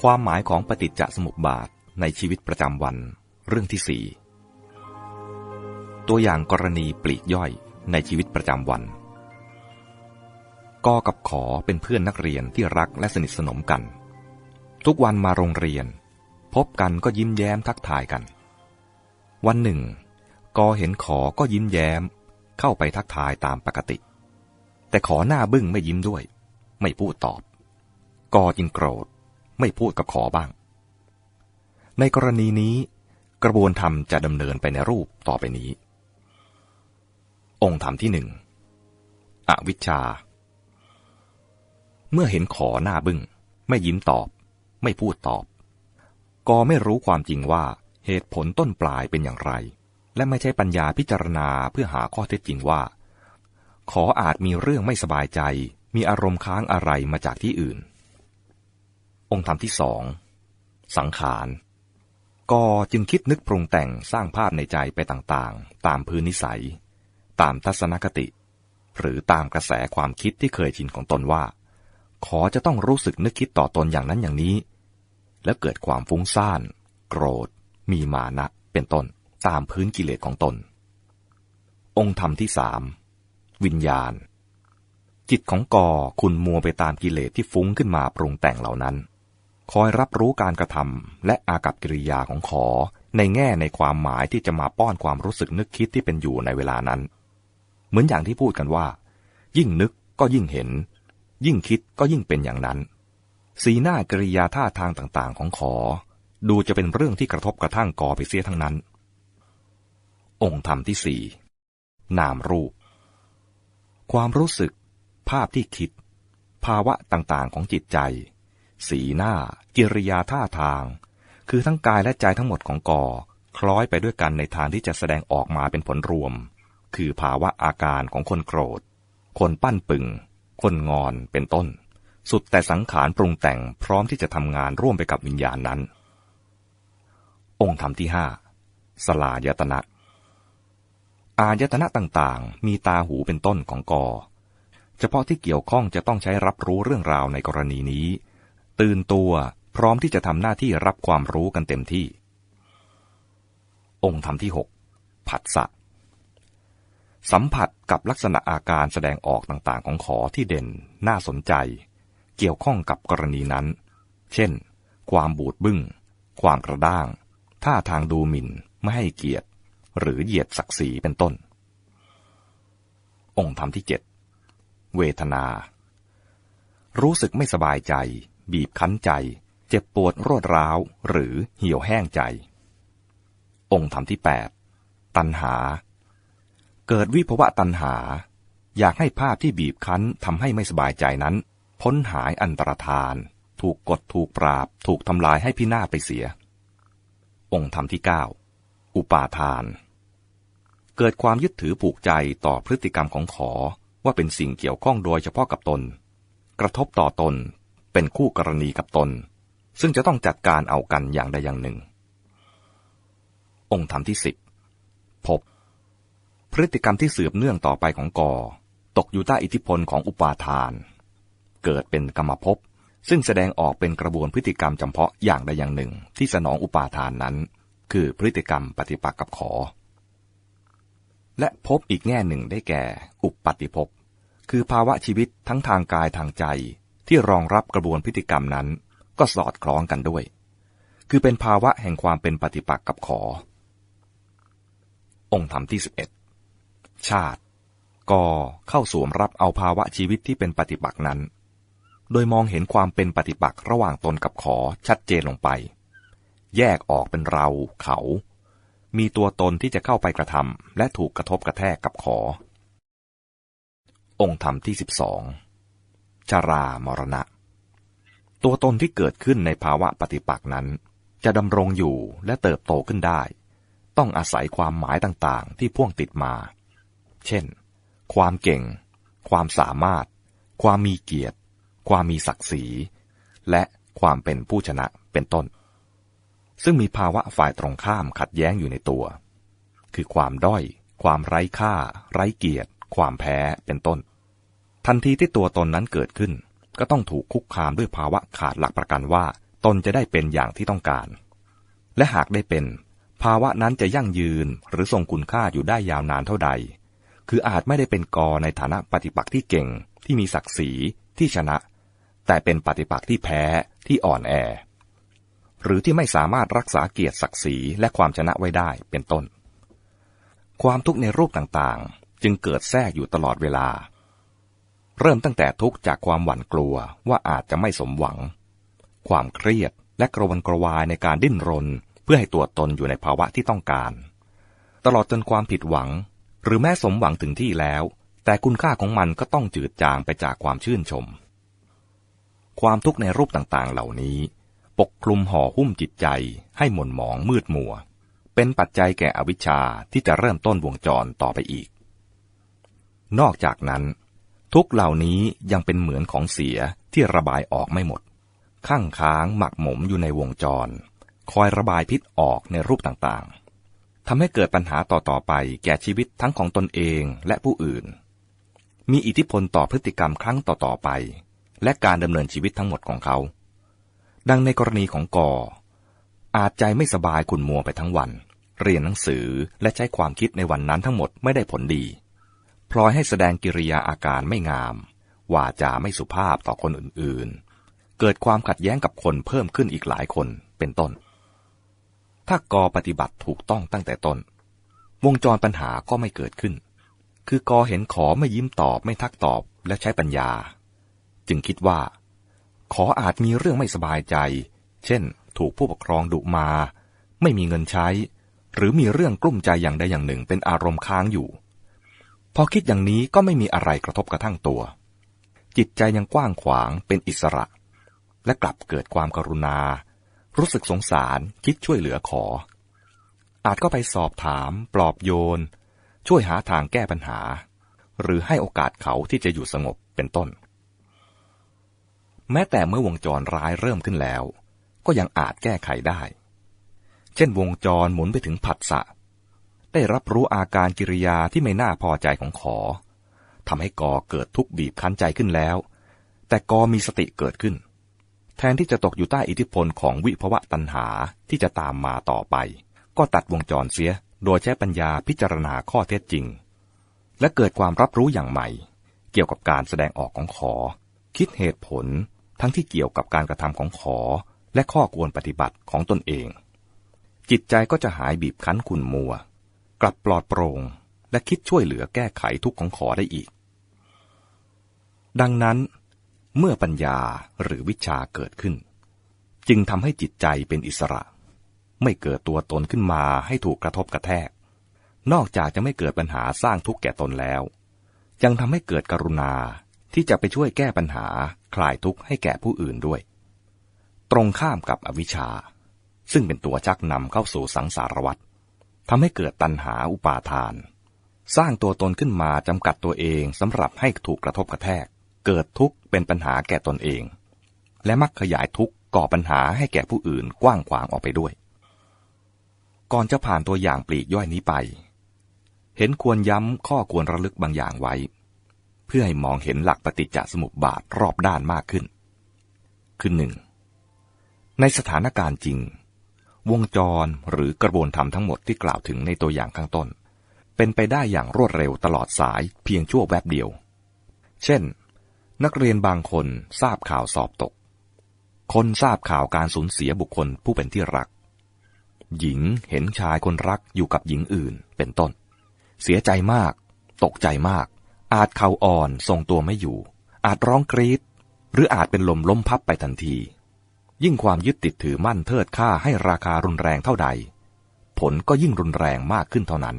ความหมายของปฏิจจสมุปบาทในชีวิตประจำวัน เรื่องที่สี่ตัวอย่างกรณีปลีกย่อยในชีวิตประจำวันกอกับขอเป็นเพื่อนนักเรียนที่รักและสนิทสนมกัน ทุกวันมาโรงเรียน พบกันก็ยิ้มแย้มทักทายกัน วันหนึ่งกอเห็นขอก็ยิ้มแย้ม เข้าไปทักทายตามปกติ แต่ขอหน้าบึ้งไม่ยิ้มด้วย ไม่พูดตอบ กอจึงโกรธ ไม่พูดกับขอบ้าง ในกรณีนี้กระบวนธรรมจะดำเนินไปในรูปต่อไปนี้ องค์ธรรมที่หนึ่งอวิชชา เมื่อเห็นขอหน้าบึง้ง ไม่ยิ้มตอบ ไม่พูดตอบกอไม่รู้ความจริงว่าเหตุผลต้นปลายเป็นอย่างไร และไม่ใช่ปัญญาพิจารณาเพื่อหาข้อเท็จจริงว่า ขออาจมีเรื่องไม่สบายใจ มีอารมณ์ค้างอะไรมาจากที่อื่น องค์ธรรมที่สอง สังขารกอจึงคิดนึกปรุงแต่งสร้างภาพในใจไปต่างๆ ตามพื้นนิสัย ตามทัศนคติ หรือตามกระแสความคิดที่เคยชินของตนว่า ขอจะต้องรู้สึกนึกคิดต่อตนอย่างนั้นอย่างนี้ แล้วเกิดความฟุ้งซ่าน โกรธ มีมานะ เป็นต้นตามพื้นกิเลสของตน องค์ธรรมที่สามวิญญาณ จิตของกอคุณมัวไปตามกิเลสที่ฟุ้งขึ้นมาปรุงแต่งเหล่านั้น คอยรับรู้การกระทำและอากับกิริยาของขอ ในแง่ในความหมายที่จะมาป้อนความรู้สึกนึกคิดที่เป็นอยู่ในเวลานั้น เหมือนอย่างที่พูดกันว่า ยิ่งนึกก็ยิ่งเห็น ยิ่งคิดก็ยิ่งเป็นอย่างนั้น สีหน้ากิริยาท่าทางต่างๆ ของขอ ดูจะเป็นเรื่องที่กระทบกระทั่งกอไปเสียทั้งนั้น องค์ธรรมที่สี่นามรูป ความรู้สึก ภาพที่คิด ภาวะต่างๆของจิตใจ สีหน้า กิริยาท่าทาง คือทั้งกายและใจทั้งหมดของกอ คล้อยไปด้วยกันในทางที่จะแสดงออกมาเป็นผลรวม คือภาวะอาการของคนโกรธ คนปั้นปึง คนงอนเป็นต้น สุดแต่สังขารปรุงแต่งพร้อมที่จะทำงานร่วมไปกับวิญญาณนั้น องค์ธรรมที่ห้าสลายตนะอายตนะต่างๆ มีตาหูเป็นต้นของกอ เฉพาะที่เกี่ยวข้องจะต้องใช้รับรู้เรื่องราวในกรณีนี้ ตื่นตัวพร้อมที่จะทำหน้าที่รับความรู้กันเต็มที่ องค์ธรรมที่หกผัสสะสัมผัสกับลักษณะอาการแสดงออกต่างๆ ของขอที่เด่น น่าสนใจ เกี่ยวข้องกับกรณีนั้น เช่น ความบูดบึง้ง ความกระด้าง ท่าทางดูหมิ่น ไม่ให้เกียรติ หรือเหยียดศักดิ์ศรีเป็นต้น องค์ธรรมที่เจ็ดเวทนา รู้สึกไม่สบายใจ บีบคั้นใจ เจ็บปวดรวดร้าว หรือเหี่ยวแห้งใจ องค์ธรรมที่แปดตัณหา เกิดวิภวะตัณหา อยากให้ภาพที่บีบคั้นทำให้ไม่สบายใจนั้น พ้นหายอันตรธาน ถูกกดถูกปราบ ถูกทำลายให้พินาศไปเสีย องค์ธรรมที่เก้าอุปาทาน เกิดความยึดถือผูกใจต่อพฤติกรรมของขอว่าเป็นสิ่งเกี่ยวข้องโดยเฉพาะกับตน กระทบต่อตน เป็นคู่กรณีกับตน ซึ่งจะต้องจัดการเอากันอย่างใดอย่างหนึ่ง องค์ธรรมที่สิบพบ พฤติกรรมที่สืบเนื่องต่อไปของกอ ตกอยู่ใต้อิทธิพลของอุปาทาน เกิดเป็นกรรมภพซึ่งแสดงออกเป็นกระบวนพฤติกรรมจำเพาะอย่างใดอย่างหนึ่ง ที่สนองอุปาทานนั้น คือพฤติกรรมปฏิปักษ์กับขอ และพบอีกแง่หนึ่งได้แก่ อุปปฏิภพคือภาวะชีวิตทั้งทางกายทางใจ ที่รองรับกระบวนพฤติกรรมนั้น ก็สอดคล้องกันด้วย คือเป็นภาวะแห่งความเป็นปฏิปักษ์กับขอ องค์ธรรมที่สิบเอ็ดชาติกอเข้าสวมรับเอาภาวะชีวิตที่เป็นปฏิปักษ์นั้น โดยมองเห็นความเป็นปฏิปักษ์ระหว่างตนกับขอชัดเจนลงไป แยกออกเป็นเราเขา มีตัวตนที่จะเข้าไปกระทำและถูกกระทบกระแทกกับขอ องค์ธรรมที่สิบสอง ชารามรณะ ตัวตนที่เกิดขึ้นในภาวะปฏิปักษ์นั้น จะดำรงอยู่และเติบโตขึ้นได้ ต้องอาศัยความหมายต่างๆ ที่พ่วงติดมา เช่น ความเก่ง ความสามารถ ความมีเกียรติ ความมีศักดิ์ศรี และความเป็นผู้ชนะเป็นต้น ซึ่งมีภาวะฝ่ายตรงข้ามขัดแย้งอยู่ในตัว คือความด้อย ความไร้ค่า ไร้เกียรติ ความแพ้เป็นต้น ทันทีที่ตัวตนนั้นเกิดขึ้น ก็ต้องถูกคุกคามด้วยภาวะขาดหลักประกันว่า ตนจะได้เป็นอย่างที่ต้องการ และหากได้เป็น ภาวะนั้นจะยั่งยืนหรือทรงคุณค่าอยู่ได้ยาวนานเท่าใด คืออาจไม่ได้เป็นกอในฐานะปฏิปักษ์ที่เก่ง ที่มีศักดิ์ศรีที่ชนะ แต่เป็นปฏิปักษ์ที่แพ้ที่อ่อนแอ หรือที่ไม่สามารถรักษาเกียรติศักดิ์ศรีและความชนะไว้ได้เป็นต้น ความทุกข์ในรูปต่างๆ จึงเกิดแทรกอยู่ตลอดเวลา เริ่มตั้งแต่ทุกข์จากความหวั่นกลัวว่าอาจจะไม่สมหวัง ความเครียดและกระวนกระวายในการดิ้นรน เพื่อให้ตัวตนอยู่ในภาวะที่ต้องการ ตลอดจนความผิดหวัง หรือแม้สมหวังถึงที่แล้ว แต่คุณค่าของมันก็ต้องจืดจางไปจากความชื่นชม ความทุกข์ในรูปต่างๆ เหล่านี้ ปกคลุมห่อหุ้มจิตใจ ให้หม่นหมองมืดมัว เป็นปัจจัยแก่อวิชชาที่จะเริ่มต้นวงจรต่อไปอีก นอกจากนั้น ทุกเหล่านี้ยังเป็นเหมือนของเสียที่ระบายออกไม่หมด ข้างค้างหมักหมมอยู่ในวงจร คอยระบายพิษออกในรูปต่างๆทำให้เกิดปัญหาต่อๆไปแก่ชีวิตทั้งของตนเองและผู้อื่น มีอิทธิพลต่อพฤติกรรมครั้งต่อๆไป และการดำเนินชีวิตทั้งหมดของเขา ดังในกรณีของกอ อาจใจไม่สบายขุนมัวไปทั้งวัน เรียนหนังสือและใช้ความคิดในวันนั้นทั้งหมดไม่ได้ผลดี พลอยให้แสดงกิริยาอาการไม่งาม วาจาไม่สุภาพต่อคนอื่นเกิดความขัดแย้งกับคนเพิ่มขึ้นอีกหลายคนเป็นต้น ถ้ากอปฏิบัติถูกต้องตั้งแต่ต้น วงจรปัญหาก็ไม่เกิดขึ้น คือกอเห็นขอไม่ยิ้มตอบไม่ทักตอบและใช้ปัญญา จึงคิดว่า ขออาจมีเรื่องไม่สบายใจ เช่น ถูกผู้ปกครองดุมา ไม่มีเงินใช้ หรือมีเรื่องกลุ้มใจอย่างใดอย่างหนึ่งเป็นอารมณ์ค้างอยู่ พอคิดอย่างนี้ก็ไม่มีอะไรกระทบกระทั่งตัว จิตใจยังกว้างขวางเป็นอิสระ และกลับเกิดความกรุณา รู้สึกสงสารคิดช่วยเหลือขอ อาจก็ไปสอบถาม ปลอบโยน ช่วยหาทางแก้ปัญหา หรือให้โอกาสเขาที่จะอยู่สงบเป็นต้น แม้แต่เมื่อวงจรร้ายเริ่มขึ้นแล้ว ก็ยังอาจแก้ไขได้ เช่นวงจรหมุนไปถึงผัสสะ ได้รับรู้อาการกิริยาที่ไม่น่าพอใจของขอทำให้กอเกิดทุกข์บีบคั้นใจขึ้นแล้ว แต่กอมีสติเกิดขึ้น แทนที่จะตกอยู่ใต้อิทธิพลของวิภวะตัณหาที่จะตามมาต่อไป ก็ตัดวงจรเสียโดยใช้ปัญญาพิจารณาข้อเท็จจริง และเกิดความรับรู้อย่างใหม่ เกี่ยวกับการแสดงออกของขอ คิดเหตุผลทั้งที่เกี่ยวกับการกระทำของขอ และข้อควรปฏิบัติของตนเอง จิตใจก็จะหายบีบคั้นขุนมัว กลับปลอดโปร่งและคิดช่วยเหลือแก้ไขทุกข์ของขอได้อีก ดังนั้น เมื่อปัญญาหรือวิชาเกิดขึ้น จึงทำให้จิตใจเป็นอิสระ ไม่เกิดตัวตนขึ้นมาให้ถูกกระทบกระแทก นอกจากจะไม่เกิดปัญหาสร้างทุกข์แก่ตนแล้ว ยังทำให้เกิดกรุณาที่จะไปช่วยแก้ปัญหาคลายทุกข์ให้แก่ผู้อื่นด้วย ตรงข้ามกับอวิชชา ซึ่งเป็นตัวชักนำเข้าสู่สังสารวัฏ ทำให้เกิดตัณหาอุปาทาน สร้างตัวตนขึ้นมาจำกัดตัวเองสำหรับให้ถูกกระทบกระแทก เกิดทุกข์เป็นปัญหาแก่ตนเอง และมักขยายทุกข์ก่อปัญหาให้แก่ผู้อื่นกว้างขวางออกไปด้วย ก่อนจะผ่านตัวอย่างปลีกย่อยนี้ไป เห็นควรย้ำข้อควรระลึกบางอย่างไว้ เพื่อให้มองเห็นหลักปฏิจจสมุปบาทรอบด้านมากขึ้น คือหนึ่งในสถานการณ์จริง วงจรหรือกระบวนธรรมทั้งหมดที่กล่าวถึงในตัวอย่างข้างต้น เป็นไปได้อย่างรวดเร็วตลอดสายเพียงชั่วแวบเดียว เช่น นักเรียนบางคนทราบข่าวสอบตก คนทราบข่าวการสูญเสียบุคคลผู้เป็นที่รัก หญิงเห็นชายคนรักอยู่กับหญิงอื่นเป็นต้น เสียใจมาก ตกใจมาก อาจเข่าอ่อนทรงตัวไม่อยู่ อาจร้องกรีดหรืออาจเป็นลมล้มพับไปทันที ยิ่งความยึดติดถือมั่นเทิดค่าให้ราคารุนแรงเท่าใด ผลก็ยิ่งรุนแรงมากขึ้นเท่านั้น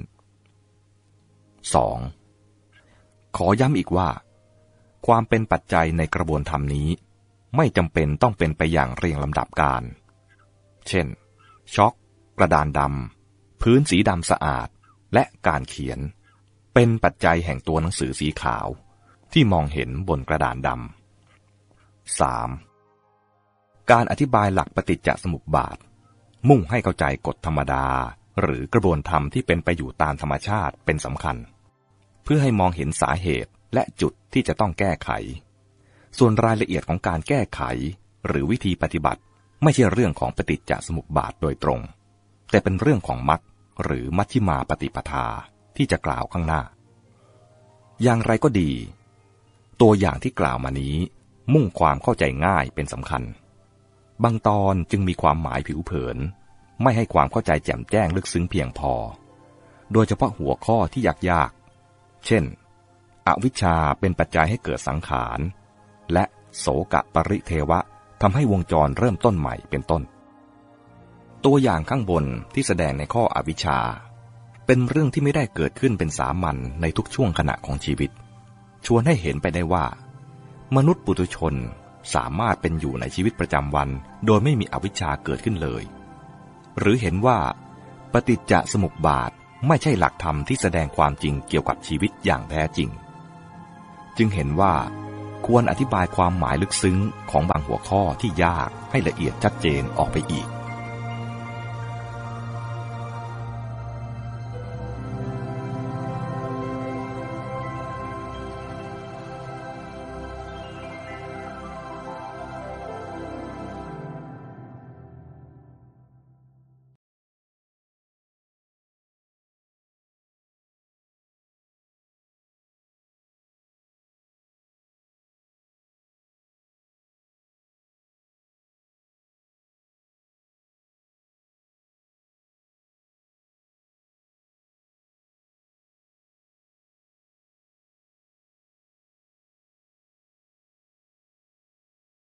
2. ขอย้ำอีกว่า ความเป็นปัจจัยในกระบวนธรรมนี้ ไม่จำเป็นต้องเป็นไปอย่างเรียงลำดับการ เช่น ช็อก กระดานดำ พื้นสีดำสะอาด และการเขียน เป็นปัจจัยแห่งตัวหนังสือสีขาว ที่มองเห็นบนกระดานดำ 3. การอธิบายหลักปฏิจจสมุปบาท มุ่งให้เข้าใจกฎธรรมดา หรือกระบวนธรรมที่เป็นไปอยู่ตามธรรมชาติเป็นสำคัญ เพื่อให้มองเห็นสาเหตุและจุดที่จะต้องแก้ไข ส่วนรายละเอียดของการแก้ไข หรือวิธีปฏิบัติ ไม่ใช่เรื่องของปฏิจจสมุปบาทโดยตรง แต่เป็นเรื่องของมรรคหรือมัชฌิมาปฏิปทาที่จะกล่าวข้างหน้า อย่างไรก็ดี ตัวอย่างที่กล่าวมานี้ มุ่งความเข้าใจง่ายเป็นสำคัญ บางตอนจึงมีความหมายผิวเผิน ไม่ให้ความเข้าใจแจ่มแจ้งลึกซึ้งเพียงพอ โดยเฉพาะหัวข้อที่ยากๆ เช่น อวิชชาเป็นปัจจัยให้เกิดสังขาร และโสกะปริเทวะทำให้วงจรเริ่มต้นใหม่เป็นต้น ตัวอย่างข้างบนที่แสดงในข้ออวิชชา เป็นเรื่องที่ไม่ได้เกิดขึ้นเป็นสามัญในทุกช่วงขณะของชีวิต ชวนให้เห็นไปได้ว่า มนุษย์ปุถุชน สามารถเป็นอยู่ในชีวิตประจำวัน โดยไม่มีอวิชชาเกิดขึ้นเลย หรือเห็นว่า ปฏิจจสมุปบาทไม่ใช่หลักธรรมที่แสดงความจริงเกี่ยวกับชีวิตอย่างแท้จริง จึงเห็นว่า ควรอธิบายความหมายลึกซึ้งของบางหัวข้อที่ยากให้ละเอียดชัดเจนออกไปอีก